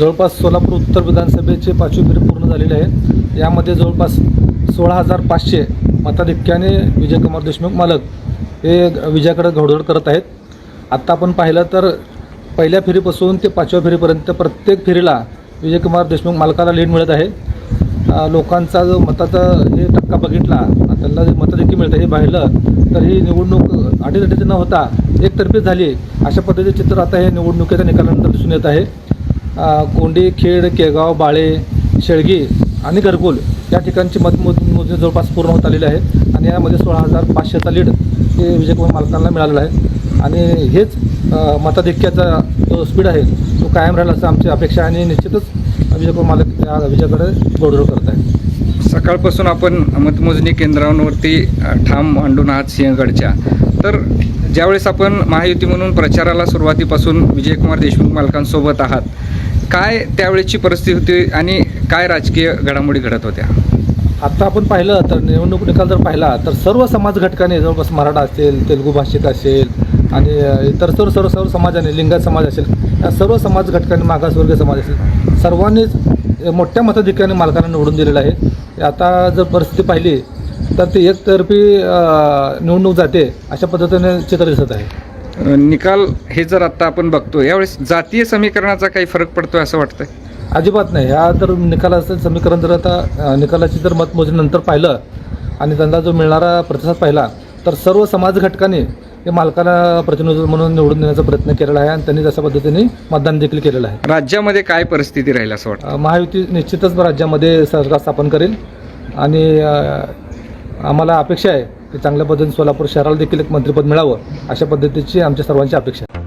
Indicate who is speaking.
Speaker 1: जवळपास सोलापूर उत्तर विधानसभेची पाचवी फेरी पूर्ण झालेली आहे. यामध्ये जवळपास सोळा हजार पाचशे मताधिक्याने विजयकुमार देशमुख मालक हे विजयाकडे घोडदौड करत आहेत. आत्ता आपण पाहिलं तर पहिल्या फेरीपासून ते पाचव्या फेरीपर्यंत प्रत्येक फेरीला विजयकुमार देशमुख मालकाला लीड मिळत आहे. लोकांचा जो मताचा हे टक्का बघितला त्यांना जे मतं देखील मिळतं हे पाहिलं तर ही निवडणूक अटीतटीची न होता एकतर्फी झाली. अशा पद्धतीचे चित्र आता हे निवडणुकीच्या निकालानंतर दिसून येत आहे. कोंडी खेड केगाव बाळे शेळगी आणि घरकुल या ठिकाणची मतमोजणी जवळपास पूर्ण होत आलेली आहे. आणि यामध्ये सोळा हजार पाचशेचा लीड हे विजयकुमार मालकांना मिळालेला आहे. आणि हेच मताधिक्याचा जो स्पीड आहे तो कायम राहिला असं आमची अपेक्षा आहे आणि निश्चितच विजयकुमार मालक या विजयाकडे घोडदौड करत आहे
Speaker 2: सकाळपासून आपण मतमोजणी केंद्रांवरती ठाम मांडून आहात सिंहगडच्या. तर ज्यावेळेस आपण महायुती म्हणून प्रचाराला सुरुवातीपासून विजयकुमार देशमुख मालकांसोबत आहात काय त्यावेळेची परिस्थिती होती आणि काय राजकीय घडामोडी घडत होत्या?
Speaker 1: आता आपण पाहिलं तर निवडणूक निकाल जर पाहिला तर सर्व समाज घटकाने जवळपास मराठा असेल तेलुगू भाषिक असेल आणि इतर सर्व सर्व सर्व समाजाने लिंगायत समाज असेल या सर्व समाज घटकांनी मागासवर्गीय समाज असेल सर्वांनीच मोठ्या मताधिक्याने मालकांना निवडून दिलेलं आहे. आता जर परिस्थिती पाहिली तर ती एकतर्फी निवडणूक जाते अशा पद्धतीने चित्र दिसत आहे.
Speaker 2: निकाल हे जर आत्ता आपण बघतो यावेळेस जातीय समीकरणाचा काही फरक पडतोय असं वाटतंय?
Speaker 1: अजिबात नाही. ह्या जर निकालाचं समीकरण जर आता निकालाची जर मतमोजणीनंतर पाहिलं आणि त्यांना जो मिळणारा प्रतिसाद पाहिला तर सर्व समाज घटकांनी हे मालकाला प्रतिनिधित्व म्हणून निवडून देण्याचा प्रयत्न केलेला आहे आणि त्यांनी तशा पद्धतीने मतदान देखील केलेलं आहे.
Speaker 2: राज्यामध्ये काय परिस्थिती राहील असं वाटतं?
Speaker 1: महायुती निश्चितच राज्यामध्ये सरकार स्थापन करेल आणि अ, आम्हाला अपेक्षा आहे की चांगल्या पद्धतीने सोलापूर शहराला देखील एक मंत्रिपद मिळावं अशा पद्धतीची आमच्या सर्वांची अपेक्षा आहे.